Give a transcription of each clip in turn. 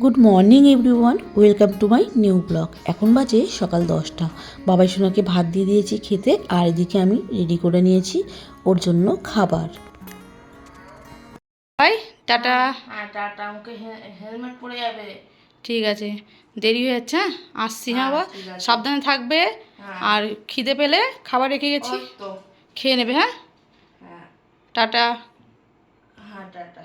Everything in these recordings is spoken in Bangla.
Good morning everyone welcome to my new blog এখন বাজে সকাল দশটা। বাবাই সোনাকে ভাত দিয়ে দিয়েছি খেতে আর এদিকে আমি রেডি করে নিয়েছি ওর জন্য খাবার। Bye tata. হ্যাঁ টাটা। আমাকে হেলমেট পরে যাবে। ঠিক আছে। দেরি হয়ে যাচ্ছে হ্যাঁ? আসছি হ্যাঁ আবার সাবধানে থাকবে হ্যাঁ। আর খিদে পেলে খাবার রেখে গেছি। খেয়ে নেবে হ্যাঁ? হ্যাঁ। টাটা। হ্যাঁ টাটা।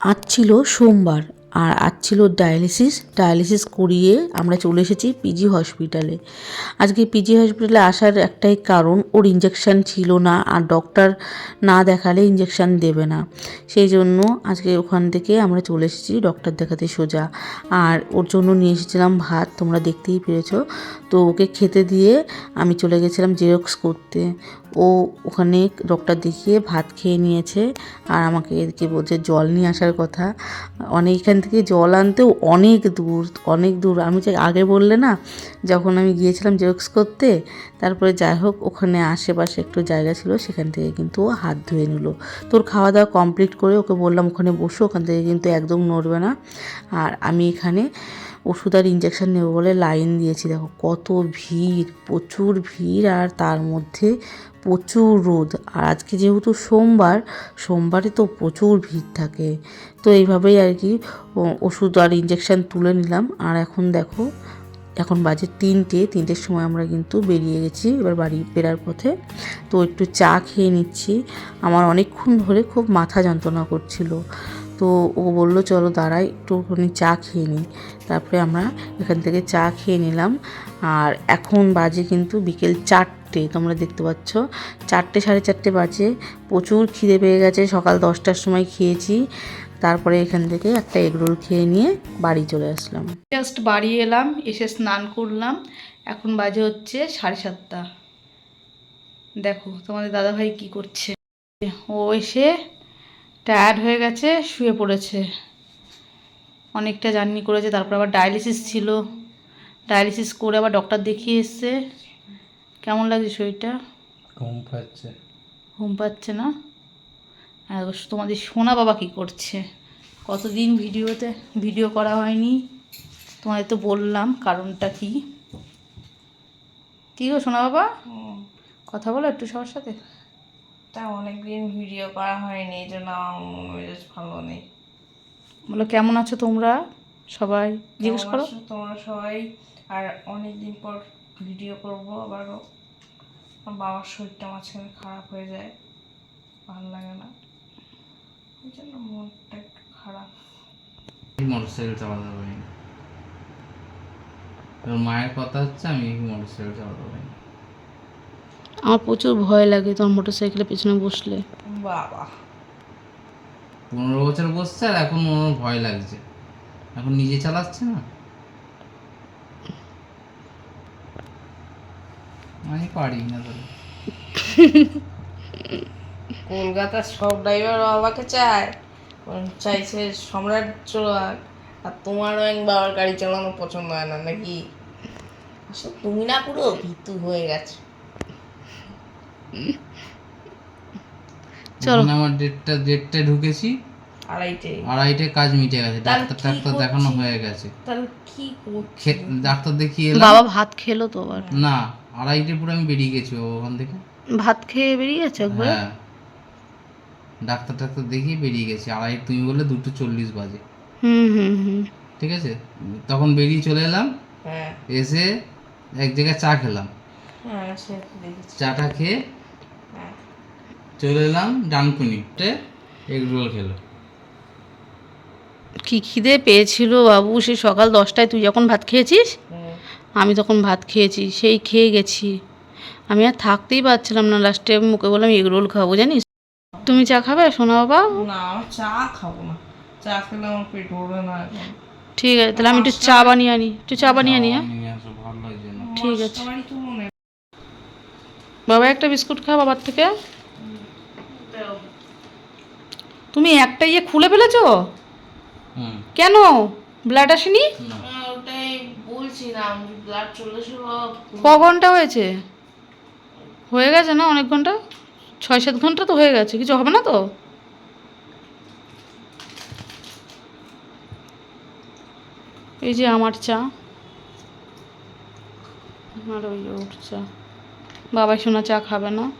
আজ ছিল সোমবার। আর আজ ছিল ডায়ালিসিস। ডায়ালিসিস করিয়ে আমরা চলে এসেছি পিজি হসপিটালে। আজকে পিজি হসপিটালে আসার একটাই কারণ, ওর ইঞ্জেকশান ছিল না আর ডক্টর না দেখালে ইঞ্জেকশান দেবে না। সেই জন্য আজকে ওখান থেকে আমরা চলে এসেছি ডক্টর দেখাতে সোজা। আর ওর জন্য নিয়ে এসেছিলাম ভাত, তোমরা দেখতেই পেরেছ। তো ওকে খেতে দিয়ে আমি চলে গেছিলাম জেরক্স করতে। ও ওখানে ডক্টর দেখিয়ে ভাত খেয়ে নিয়েছে। আর আমাকে এদিকে বলছে, জল নিয়ে আসার কথা। অনেক এখান থেকে জল আনতেও অনেক দূর অনেক দূর। আমি যে আগে বললে না, যখন আমি গিয়েছিলাম জেরক্স করতে, তারপরে যাই হোক, ওখানে আশেপাশে একটু জায়গা ছিল, সেখান থেকে কিন্তু ও হাত ধুয়ে নিল। তোর খাওয়া দাওয়া কমপ্লিট করে ওকে বললাম, ওখানে বসো, ওখান থেকে কিন্তু একদম নড়বে না। আর আমি এখানে ওষুধ আর ইঞ্জেকশন নেব বলে লাইন দিয়েছি। দেখো কত ভিড়, প্রচুর ভিড় আর তার মধ্যে প্রচুর রোদ। আর আজকে যেহেতু সোমবার, সোমবারে তো প্রচুর ভিড় থাকে। তো এইভাবেই আর কি ওষুধ আর ইঞ্জেকশন তুলে নিলাম। আর এখন দেখো, এখন বাজে তিনটে, তিনটের সময় আমরা কিন্তু বেরিয়ে গেছি এবার বাড়ি ফেরার পথে। তো একটু চা খেয়ে নিচ্ছি। আমার অনেকক্ষণ ধরে খুব মাথা যন্ত্রণা করছিল। তো ও বলল, চলো দাঁড়াই, একটুখানি চা খেয়ে নিই। তারপরে আমরা এখান থেকে চা খেয়ে নিলাম। আর এখন বাজে কিন্তু বিকেল চারটে, তোমরা দেখতে পাচ্ছ। চারটে, সাড়ে চারটে বাজে। প্রচুর খিদে পেয়ে গেছে, সকাল দশটার সময় খেয়েছি। তারপরে এখান থেকে একটা এগরোল খেয়ে নিয়ে বাড়ি চলে আসলাম। জাস্ট বাড়ি এলাম, এসে স্নান করলাম। এখন বাজে হচ্ছে সাড়ে সাতটা। দেখো, তোমাদের দাদাভাই কি করছে। ও এসে টায়ার্ড হয়ে গেছে শুয়ে পড়েছে। অনেকটা জার্নি করেছে তারপর আবার ডায়ালিসিস ছিল। ডায়ালিসিস করে আবার ডক্টর দেখিয়ে এসছে। কেমন লাগছে শরীরটা? ঘুম পাচ্ছে। ঘুম পাচ্ছে না? আর তোমাদের সোনা বাবা কি করছে? কতদিন ভিডিওতে ভিডিও করা হয়নি? তোমাদের তো বললাম কারণটা কি? কি গো সোনা বাবা? কথা বলো একটু সবার সাথে। তা অনেকদিন ভিডিও করা হয়নি এই জন্য আমার মেজাজ ভালো নেই। বলো কেমন আছো তোমরা সবাই? জিজ্ঞেস করো। তোমরা সবাই? আর অনেকদিন পর ভিডিও করব আবারও। আমার বাবার শরীরটা মাঝখানে খারাপ হয়ে যায় ভালো লাগে না। ওই জন্য মনটা একটু খারাপ। মোটর সাইকেল চালাতে পারি মায়ের কথা হচ্ছে আমি মোটর সাইকেল চালাতে পারি না আমার প্রচুর ভয় লাগে তোমার মোটর সাইকেলের পেছনে বসলে। বাবা। পনেরো বছর বসছে আর এখন ওর ভয় লাগছে। এখন নিজে চালাচ্ছে না? আমি পারি না তাহলে। কলকাতার সব ড্রাইভার বাবাকে চায়। চাইছে সম্রাট চলাক আর তোমারও এক বাবার গাড়ি চালানো পছন্দ হয় না নাকি? আসলে তুমি না পুরো ভিতু হয়ে গেছো। চলো। এখন আমার ডেটটা ডেটটা ঢুকেছি। আড়াইটে আড়াইটে কাজ মিটে গেছে। ডাক্তার কি টাক্তার দেখানো হয়ে গেছে। তাহলে কি করছি ডাক্তার দেখিয়ে এলাম। বাবা ভাত খেলো তো আবার। না আড়াইটে পুরো আমি বেরিয়ে গেছি ওখান থেকে। ভাত খেয়ে বেরিয়ে গেছে একবার? হ্যাঁ। ডাক্তার টাক্তার দেখিয়ে বেরিয়ে গেছি। আড়াই তুমি বলে দুটো চল্লিশ বাজে। হুম হুম হুম। ঠিক আছে? তখন বেরিয়ে চলে এলাম। হ্যাঁ। এসে এক জায়গায় চা খেলাম। হ্যাঁ সে তো দেখেছি। চাটা খেয়ে চলে এলাম ডানকুনিতে এগ রোল খেলো। কি খিদে পেয়েছিল বাবু? সে সকাল দশটায় তুই যখন ভাত খেয়েছিস? আমি তখন ভাত খেয়েছি সেই খেয়ে গেছি। আমি আর থাকতেই পারছিলাম না। লাস্টে মুখে বললাম এগ রোল খাব জানিস? তুমি চা খাবে? শোনা বাবা। না চা খাব না। চা খেলে আমার পেট ভরবে না ঠিক আছে তাহলে আমি একটু চা বানিয়ে আনি। একটু চা বানিয়ে আনি হ্যাঁ? ঠিক আছে। বাবা একটা বিস্কুট খা বাবার থেকে। তুমি একটা ইয়ে খুলে ফেলেছো? হুম। কেন? ব্লাড আসেনি? ক ঘণ্টা হয়েছে? হয়ে গেছে না অনেক ঘণ্টা? ছয় সাত ঘণ্টা তো হয়ে গেছে কিছু হবে না তো? এই যে আমার চা। আর ওই ওর চা। বাবাই সোনা চা খাবে না।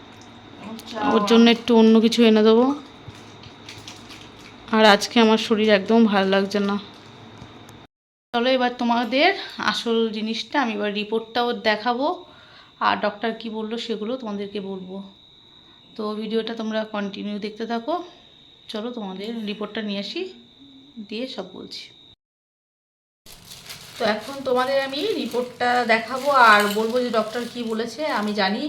ওর জন্য একটু অন্য কিছু এনে দেবো। আর আজকে আমার শরীর একদম ভালো লাগছে না। চলো এবার তোমাদের আসল জিনিসটা, আমি এবার রিপোর্টটাও দেখাবো। আর ডক্টর কি বলল সেগুলো তোমাদেরকে বলব। তো ভিডিওটা তোমরা কন্টিনিউ দেখতে থাকো। চলো তোমাদের রিপোর্টটা নিয়ে আসি, দিয়ে সব বলছি। তো এখন তোমাদের আমি রিপোর্টটা দেখাবো আর বলব যে ডক্টর কি বলেছে, আমি জানি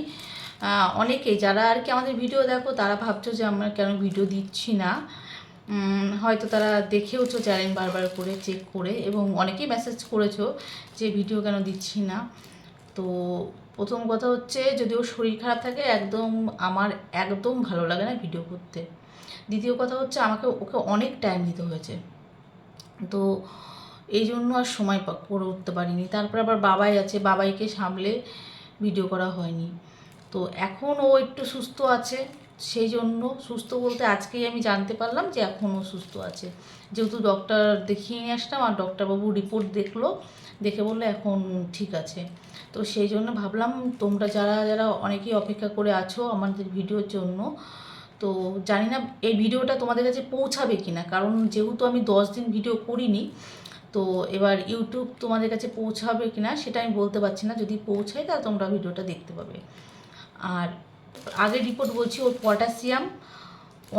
অনেকেই যারা আর কি আমাদের ভিডিও দেখো, তারা ভাবছ যে আমরা কেন ভিডিও দিচ্ছি না। হয়তো তারা দেখেওছো চ্যানেল বারবার করে চেক করে, এবং অনেকেই মেসেজ করেছ যে ভিডিও কেন দিচ্ছি না। তো প্রথম কথা হচ্ছে, যদি ওর শরীর খারাপ থাকে, একদম আমার একদম ভালো লাগে না ভিডিও করতে। দ্বিতীয় কথা হচ্ছে, আমাকে ওকে অনেক টাইম দিতে হয়েছে। তো এই জন্য আর সময় করে উঠতে পারিনি। তারপর আবার বাবাই আছে, বাবাইকে সামলে ভিডিও করা হয়নি। তো এখন ও একটু সুস্থ আছে। সেই জন্য সুস্থ বলতে আজকেই আমি জানতে পারলাম যে এখনও সুস্থ আছে। যেহেতু ডক্টর দেখিয়ে নিয়ে আসলাম আর ডক্টরবাবু রিপোর্ট দেখল, দেখে বলল এখন ঠিক আছে। তো সেই জন্য ভাবলাম তোমরা যারা যারা অনেকেই অপেক্ষা করে আছো আমাদের ভিডিওর জন্য, তো জানি না এই ভিডিওটা তোমাদের কাছে পৌঁছাবে কি না কারণ যেহেতু আমি দশ দিন ভিডিও করিনি, তো এবার ইউটিউব তোমাদের কাছে পৌঁছাবে কি না সেটা আমি বলতে পারছি না। যদি পৌঁছায় তাহলে তোমরা ভিডিওটা দেখতে পাবে। আর আগের রিপোর্ট বলছি, ওর পটাশিয়াম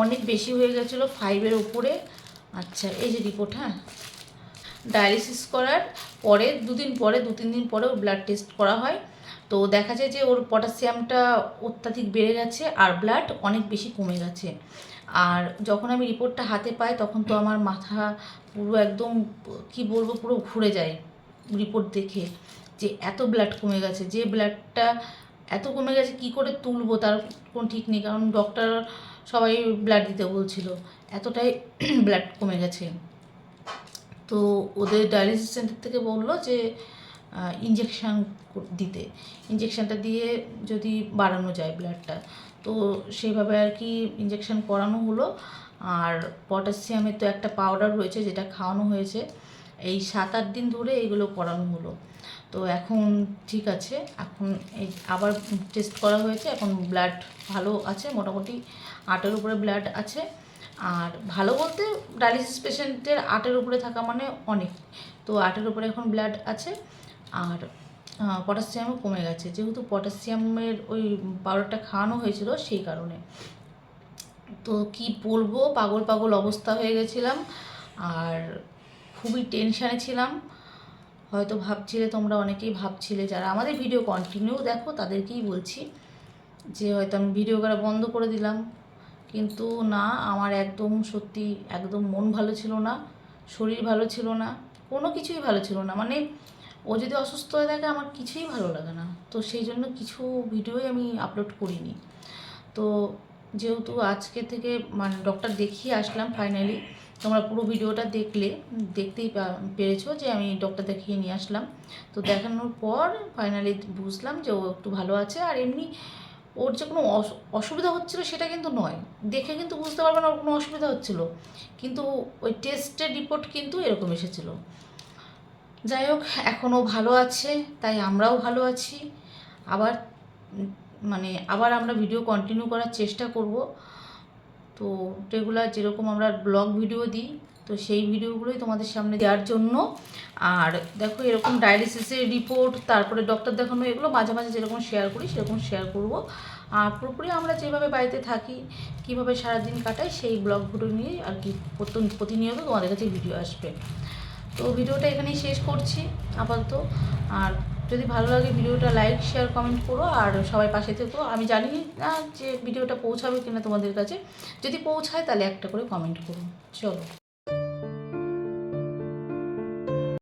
অনেক বেশি হয়ে গেছিল ফাইভের উপরে। আচ্ছা এই যে রিপোর্ট হ্যাঁ? ডায়ালিসিস করার পরে, দুদিন পরে দু তিন দিন পরে ওর ব্লাড টেস্ট করা হয়। তো দেখা যায় যে ওর পটাশিয়ামটা অত্যাধিক বেড়ে গেছে আর ব্লাড অনেক বেশি কমে গেছে। আর যখন আমি রিপোর্টটা হাতে পাই, তখন তো আমার মাথা পুরো একদম, কি বলব, পুরো ঘুরে যায় রিপোর্ট দেখে যে এত ব্লাড কমে গেছে। যে ব্লাডটা এত কমে গেছে, কি করে তুলবো? তার কোনো ঠিক নেই, কারণ ডক্টর সবাই ব্লাড দিতে বলছিল। এতটাই ব্লাড কমে গেছে। তো ওদের ডায়ালিসিস সেন্টার থেকে বলল যে ইঞ্জেকশান দিতে। ইঞ্জেকশানটা দিয়ে যদি বাড়ানো যায় ব্লাডটা তো সেইভাবে আর কি ইঞ্জেকশান করানো হলো। আর পটাশিয়ামের তো একটা পাউডার রয়েছে, যেটা খাওয়ানো হয়েছে। এই সাত আট দিন ধরে এগুলো করানো হলো। তো এখন ঠিক আছে, এখন এই আবার টেস্ট করা হয়েছে, এখন ব্লাড ভালো আছে, মোটামুটি আটের উপরে ব্লাড আছে। আর ভালো বলতে ডায়ালিসিস পেশেন্টের আটের উপরে থাকা মানে অনেক। তো আটের উপরে এখন ব্লাড আছে, আর পটাশিয়ামও কমে গেছে। যেহেতু পটাশিয়ামের ওই পাউডারটা খাওয়ানো হয়েছিল সেই কারণে। তো কি বলব, পাগল পাগল অবস্থা হয়ে গেছিলাম। আর খুবই টেনশানে ছিলাম। হয়তো ভাবছিলে, তোমরা অনেকেই ভাবছিলে যারা আমাদের ভিডিও কন্টিনিউ দেখো, তাদেরকেই বলছি যে হয়তো আমি ভিডিও করা বন্ধ করে দিলাম। কিন্তু না, আমার একদম সত্যি একদম মন ভালো ছিল না, শরীর ভালো ছিল না, কোনো কিছুই ভালো ছিল না। মানে ও যদি অসুস্থ হয়ে থাকে, আমার কিছুই ভালো লাগে না। তো সেই জন্য কিছু ভিডিওই আমি আপলোড করিনি। তো যেহেতু আজকে থেকে মানে ডক্টর দেখিয়ে আসলাম ফাইনালি তোমরা পুরো ভিডিওটা দেখলে, দেখতেই পেরেছ যে আমি ডক্টর দেখিয়ে নিয়ে আসলাম। তো দেখানোর পর ফাইনালি বুঝলাম যে ও একটু ভালো আছে। আর এমনি ওর যে কোনো অস- অসুবিধা হচ্ছিল সেটা কিন্তু নয়। দেখে কিন্তু বুঝতে পারবে না ওর কোনো অসুবিধা হচ্ছিল। কিন্তু ওই টেস্টের রিপোর্ট কিন্তু এরকম এসেছিল। যাই হোক এখনও ভালো আছে, তাই আমরাও ভালো আছি। আবার মানে আবার আমরা ভিডিও কন্টিনিউ করার চেষ্টা করব। তো রেগুলার যেরকম আমরা ব্লগ ভিডিও দিই, তো সেই ভিডিওগুলোই তোমাদের সামনে দেওয়ার জন্য। আর দেখো এরকম ডায়ালিসিসের রিপোর্ট তারপরে ডক্টর দেখানো, এগুলো মাঝে মাঝে যেরকম শেয়ার করি, সেরকম শেয়ার করব। আর পুরোপুরি আমরা যেভাবে বাড়িতে থাকি, কীভাবে সারাদিন কাটাই, সেই ব্লগগুলো নিয়ে আর কি প্রত- প্রতিনিয়ত তোমাদের কাছে ভিডিও আসবে। তো ভিডিওটা এখানেই শেষ করছি, আপাতত। আর যদি ভালো লাগে ভিডিওটা লাইক শেয়ার কমেন্ট করো আর সবাই পাশে থেকো। আমি জানি না যে ভিডিওটা পৌঁছাবে কিনা তোমাদের কাছে। যদি পৌঁছায় তাহলে একটা করে কমেন্ট করো। চলো।